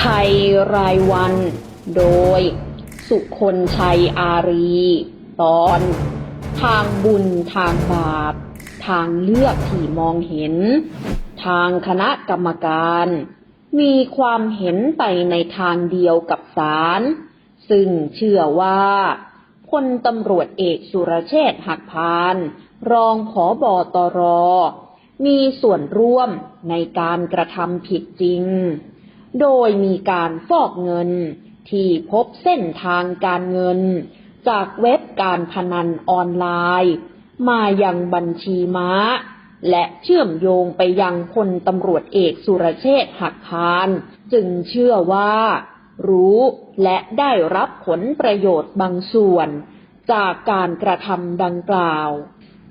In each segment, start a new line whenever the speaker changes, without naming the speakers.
ภัยรายวัน โดย สุคนชัยอารี ตอน ทางบุญทางบาป ทางเลือกที่มองเห็น ทางคณะกรรมการ มีความเห็นไปในทางเดียวกับศาลซึ่งเชื่อว่าพลตำรวจเอกสุรเชษฐ์หักพาน รองผอบอตร มีส่วนร่วมในการกระทำผิดจริง โดยมีการฟอกเงิน ที่พบเส้นทางการเงิน จากเว็บการพนันออนไลน์ มายังบัญชีม้า และเชื่อมโยงไปยังพลตำรวจเอกสุรเชษฐ์หักพาน จึงเชื่อว่า รู้และได้รับผลประโยชน์บางส่วน จากการกระทำดังกล่าว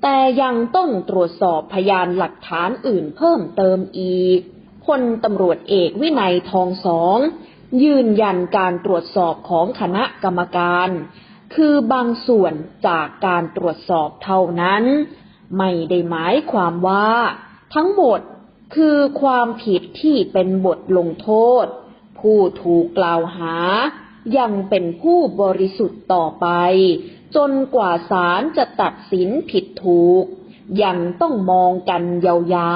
แต่ยังต้องตรวจสอบพยานหลักฐานอื่นเพิ่มเติมอีก พลตำรวจเอกวินัยทองสอง ยืนยันการตรวจสอบของคณะกรรมการ คือบางส่วนจากการตรวจสอบเท่านั้น ไม่ได้หมายความว่า ทั้งหมดคือความผิดที่เป็นบทลงโทษ ผู้ถูกกล่าวหา ยังเป็นผู้บริสุทธิ์ต่อไป จนกว่าศาลจะตัดสินผิดถูก ยังต้องมองกันย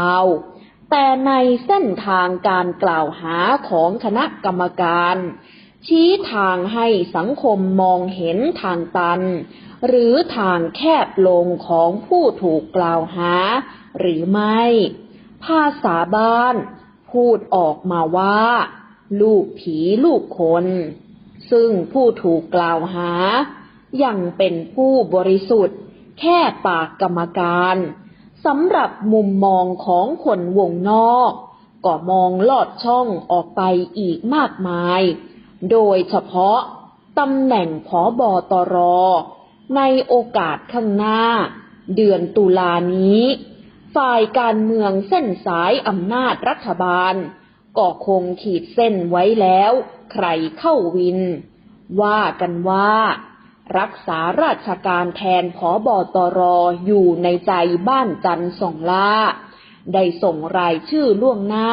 าวๆ แต่ในเส้นทางการกล่าวหาของคณะกรรมการ ชี้ทางให้สังคมมองเห็นทางตัน หรือทางแคบลงของผู้ถูกกล่าวหา หรือไม่ ภาษาบ้าน พูดออกมาว่า ลูกผีลูกคน ซึ่งผู้ถูกกล่าวหา ยังเป็นผู้บริสุทธิ์ แค่ปากกรรมการ สำหรับมุมมองของคนวงนอก ก็มองลอดช่องออกไปอีกมากมาย โดยเฉพาะตำแหน่งผอบอตร ในโอกาสข้างหน้า เดือนตุลานี้ ฝ่ายการเมืองเส้นสายอำนาจรัฐบาล ก็คงขีดเส้นไว้แล้ว ใครเข้าวิน ว่ากันว่า รักษาราชการแทนผอบอตรอยู่ในใจบ้านจันทร์สองล่า ได้ส่งรายชื่อล่วงหน้า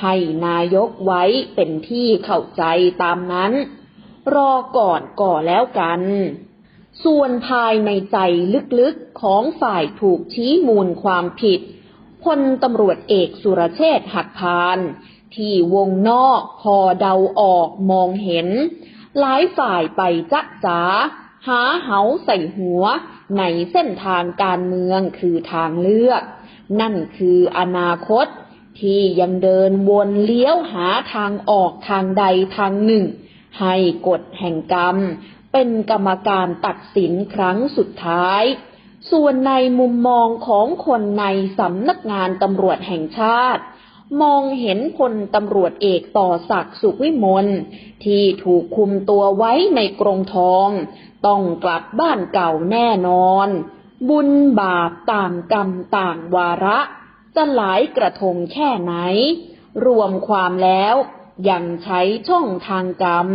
ให้นายกไว้เป็นที่เข้าใจตามนั้น รอก่อนก่อแล้วกัน ส่วนภายในใจลึกๆของฝ่ายถูกชี้มูลความผิดพลตำรวจเอกสุรเชษฐ์หักพาน ที่วงนอกพอเดาออกมองเห็น หลายฝ่ายไปจ๊ะจ๋า หาเหาใส่หัวในเส้นทางการเมืองคือทางเลือก นั่นคืออนาคต ที่ยังเดินวนเลี้ยวหาทางออกทางใดทางหนึ่ง ให้กฎแห่งกรรม เป็นกรรมการตัดสินครั้งสุดท้าย ส่วนในมุมมองของคนในสำนักงานตำรวจแห่งชาติ มองเห็นพลตำรวจเอกต่อศักดิ์สุขวิมลที่ถูกคุมตัวไว้ในกรงทอง ต้องกลับบ้านเก่าแน่นอน บุญบาปต่างกรรมต่างวาระ จะหลายกระทงแค่ไหน รวมความแล้วยังใช้ช่องทางกรรม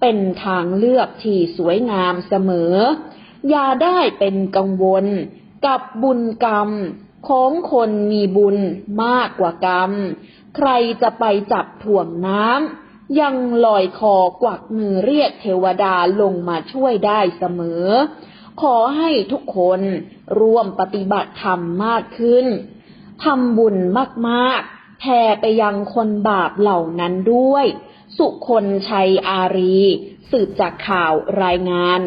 เป็นทางเลือกที่สวยงามเสมอ อย่าได้เป็นกังวลกับบุญกรรม ของคนมีบุญมากกว่ากรรม ใครจะไปจับถ่วงน้ำยังลอยคอกวักมือเรียกเทวดาลงมาช่วยได้เสมอ ขอให้ทุกคนร่วมปฏิบัติธรรมมากขึ้นทำบุญมากๆ แผ่ไปยังคนบาปเหล่านั้นด้วย สุคนชัยอารี สืบจากข่าวรายงาน